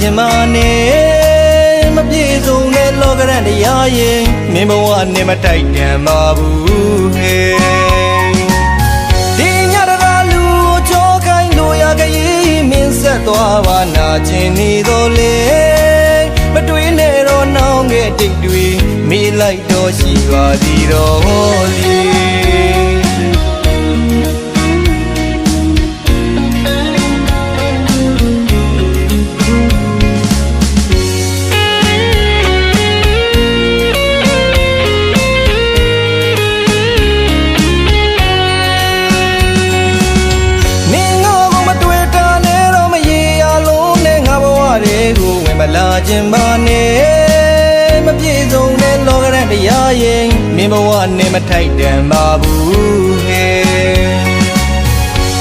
ခြင်းမနဲ့မပြေဆုံးတဲ့လောကရန်တရားရင်မင်းဘဝနဲ့မတိုက်တန်ပါဘူးဟဲ့ဒီညတကလူကိုကြောခိုင်းလို့ရကလေးမင်းဆက်သွားပါနာခြင်းနေတော့လေမတွေးနဲ့တော့နောင်ငယ်တိတ်တွေမိလိုက်တော့ရှိပါသည်တော့လေ မလာခြင်းပါနဲ့မပြေဆုံးတဲ့လောကရန်တရားရင်မင်းဘဝနဲ့မထိုက်တန်ပါဘူးဟဲ့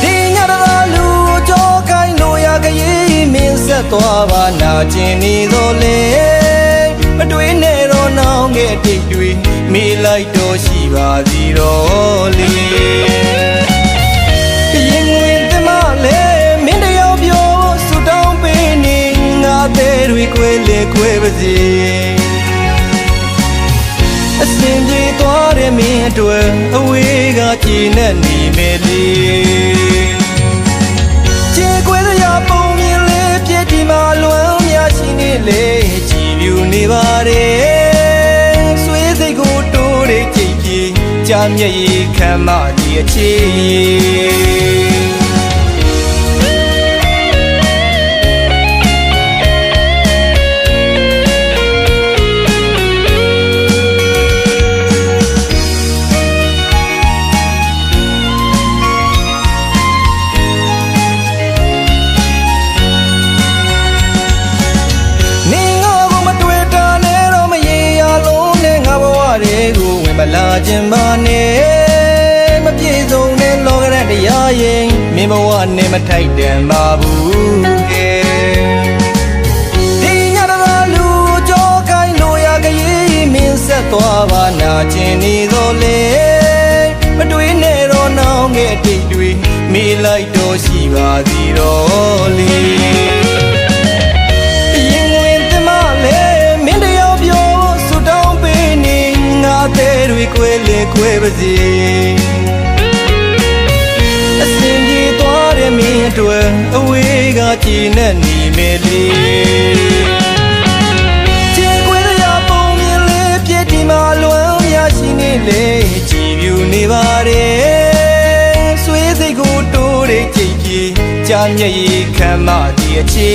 ဒီညတကလူကိုကြောကိုင်းလို့ရကလေးမင်းဆက်သွားပါနာကျင်နေတော့လေမတွေ့နဲ့တော့နောင်ငယ်တိတ်တွေမိလိုက်တော့ရှိပါသေးတော့ တွေခွဲလေခွဲပါစေအစင်ပြေသွားတဲ့မင်းအတွက်အဝေးကကြည်နဲ့နေမယ်လေချေခွဲရပုံမြင်လေပြည့်ဒီမှာလွမ်းများရှိနေလေကြည်ပြူနေပါတယ်ဆွေးစိတ်ကိုတိုးတဲ့ကြိတ်ကြီးကြာမျက်ရည်ခံမဒီအခြေ လာခြင်းပါနဲ့မပြေဆုံးတဲ့လောကရန်တရားရင်မင်းဘဝနဲ့မထိုက်တန်ပါဘူးကဲဒီညတကလူကြောကိုင်းလို့ရကလေးမင်းဆက်သွားပါနာကျင်နေတော့လေမတွေ့နဲ့တော့နောင်ငယ်တိတ်တွေမိလိုက်တော့ရှိပါသေးတော့လေ သေးတွေခွဲလေခွဲပါစေအစင်ပြေသွားတဲ့မင်းအတွက်အဝေးကကြည်နဲ့နေမယ်လေချေခွဲရပုံမြင်လေပြည့်ဒီမှာလွမ်းများရှိနေလေကြည်ပြူနေပါတယ်ဆွေးစိတ်ကိုတိုးတဲ့ကြိတ်ကြီးကြာမျက်ရည်ခံမဒီအခြေ